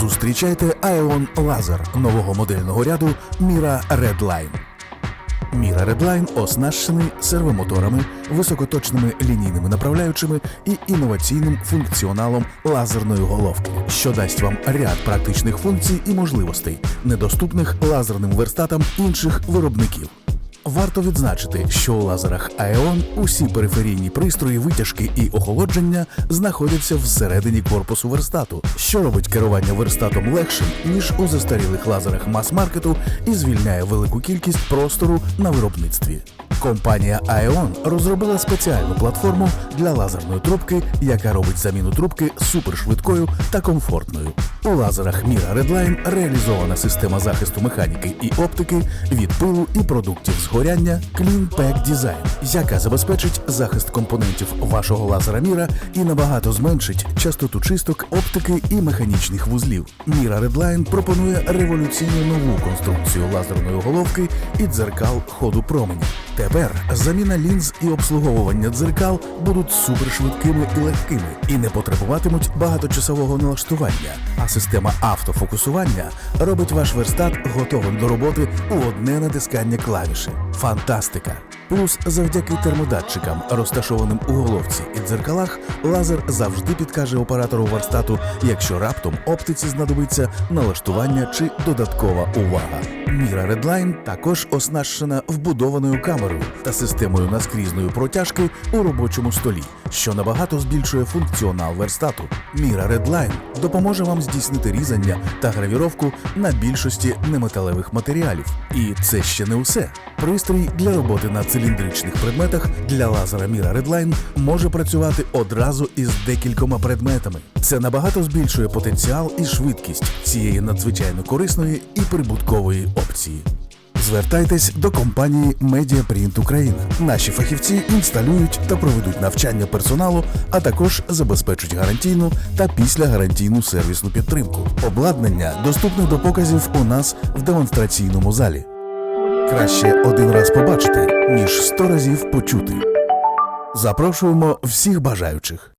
Зустрічайте Aeon Laser нового модельного ряду Mira Redline. Mira Redline оснащений сервомоторами, високоточними лінійними направляючими і інноваційним функціоналом лазерної головки, що дасть вам ряд практичних функцій і можливостей, недоступних лазерним верстатам інших виробників. Варто відзначити, що у лазерах Aeon усі периферійні пристрої витяжки і охолодження знаходяться всередині корпусу верстату, що робить керування верстатом легшим, ніж у застарілих лазерах мас-маркету і звільняє велику кількість простору на виробництві. Компанія Aeon розробила спеціальну платформу для лазерної трубки, яка робить заміну трубки супершвидкою та комфортною. У лазерах Mira Redline реалізована система захисту механіки і оптики від пилу і продуктів згоряння Clean Pack Design, яка забезпечить захист компонентів вашого лазера Mira і набагато зменшить частоту чисток, оптики і механічних вузлів. Mira Redline пропонує революційну нову конструкцію лазерної головки і дзеркал ходу променя. Тепер заміна лінз і обслуговування дзеркал будуть супершвидкими і легкими і не потребуватимуть багаточасового налаштування. А система автофокусування робить ваш верстат готовим до роботи у одне натискання клавіші. Фантастика! Плюс завдяки термодатчикам, розташованим у головці і дзеркалах, лазер завжди підкаже оператору варстату, якщо раптом оптиці знадобиться налаштування чи додаткова увага. Міра Redline також оснащена вбудованою камерою та системою наскрізної протяжки у робочому столі, що набагато збільшує функціонал верстату. Mira Redline допоможе вам здійснити різання та гравіровку на більшості неметалевих матеріалів. І це ще не усе. Пристрій для роботи на циліндричних предметах для лазера Mira Redline може працювати одразу із декількома предметами. Це набагато збільшує потенціал і швидкість цієї надзвичайно корисної і прибуткової опції. Звертайтесь до компанії Медіапринт Україна. Наші фахівці інсталюють та проведуть навчання персоналу, а також забезпечують гарантійну та післягарантійну сервісну підтримку. Обладнання доступне до показів у нас в демонстраційному залі. Краще один раз побачити, ніж сто разів почути. Запрошуємо всіх бажаючих.